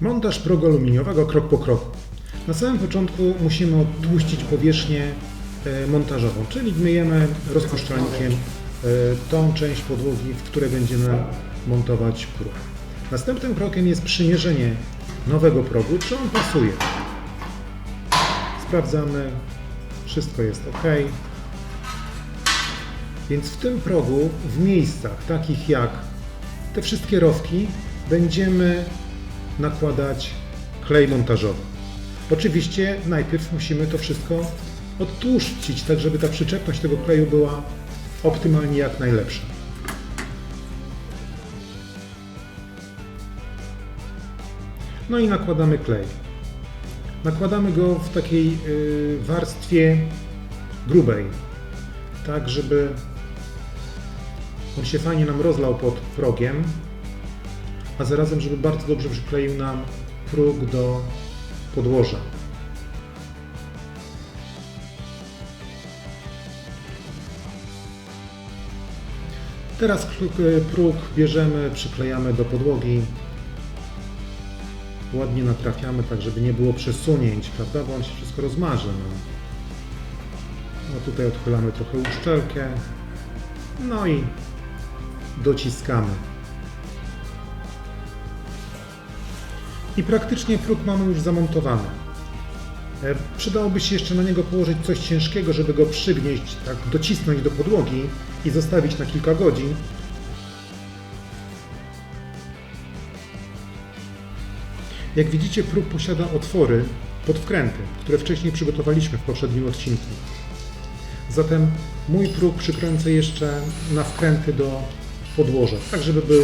Montaż progu aluminiowego krok po kroku. Na samym początku musimy odtłuścić powierzchnię e, montażową, czyli myjemy rozpuszczalnikiem e, tą część podłogi, w której będziemy montować próg. Następnym krokiem jest przymierzenie nowego progu, czy on pasuje. Sprawdzamy, wszystko jest ok. Więc w tym progu, w miejscach takich jak te wszystkie rowki, będziemy nakładać klej montażowy. Oczywiście najpierw musimy to wszystko odtłuszczyć, tak żeby ta przyczepność tego kleju była optymalnie jak najlepsza. No i nakładamy klej. Nakładamy go w takiej y, warstwie grubej, tak żeby on się fajnie nam rozlał pod progiem, a zarazem, żeby bardzo dobrze przykleił nam próg do podłoża. Teraz kl- próg bierzemy, przyklejamy do podłogi. Ładnie natrafiamy, tak żeby nie było przesunięć, prawda? Bo on się wszystko rozmarzy. No. no tutaj odchylamy trochę uszczelkę. No i dociskamy. I praktycznie próg mamy już zamontowany. E, Przydałoby się jeszcze na niego położyć coś ciężkiego, żeby go przygnieść, tak docisnąć do podłogi i zostawić na kilka godzin. Jak widzicie, próg posiada otwory pod wkręty, które wcześniej przygotowaliśmy w poprzednim odcinku. Zatem mój próg przykręcę jeszcze na wkręty do podłoża, tak żeby był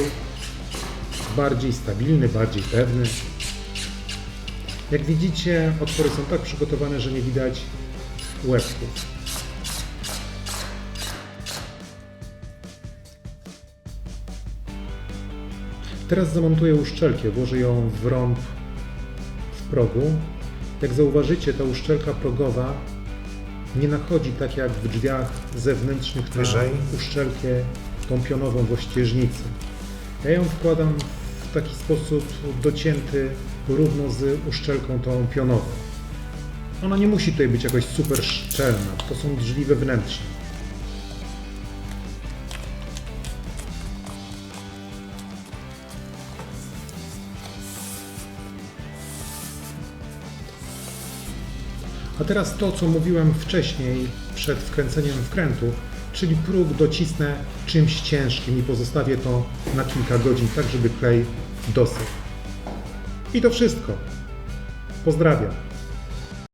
bardziej stabilny, bardziej pewny. Jak widzicie, otwory są tak przygotowane, że nie widać łebków. Teraz zamontuję uszczelkę, włożę ją w rąb w progu. Jak zauważycie, ta uszczelka progowa nie nachodzi tak jak w drzwiach zewnętrznych na uszczelkę tą pionową w ościeżnicy. Ja ją wkładam w taki sposób docięty równo z uszczelką tą pionową. Ona nie musi tutaj być jakoś super szczelna, to są drzwi wewnętrzne. A teraz to, co mówiłem wcześniej przed wkręceniem wkrętów, czyli próg docisnę czymś ciężkim i pozostawię to na kilka godzin, tak żeby klej dosychł. I to wszystko. Pozdrawiam.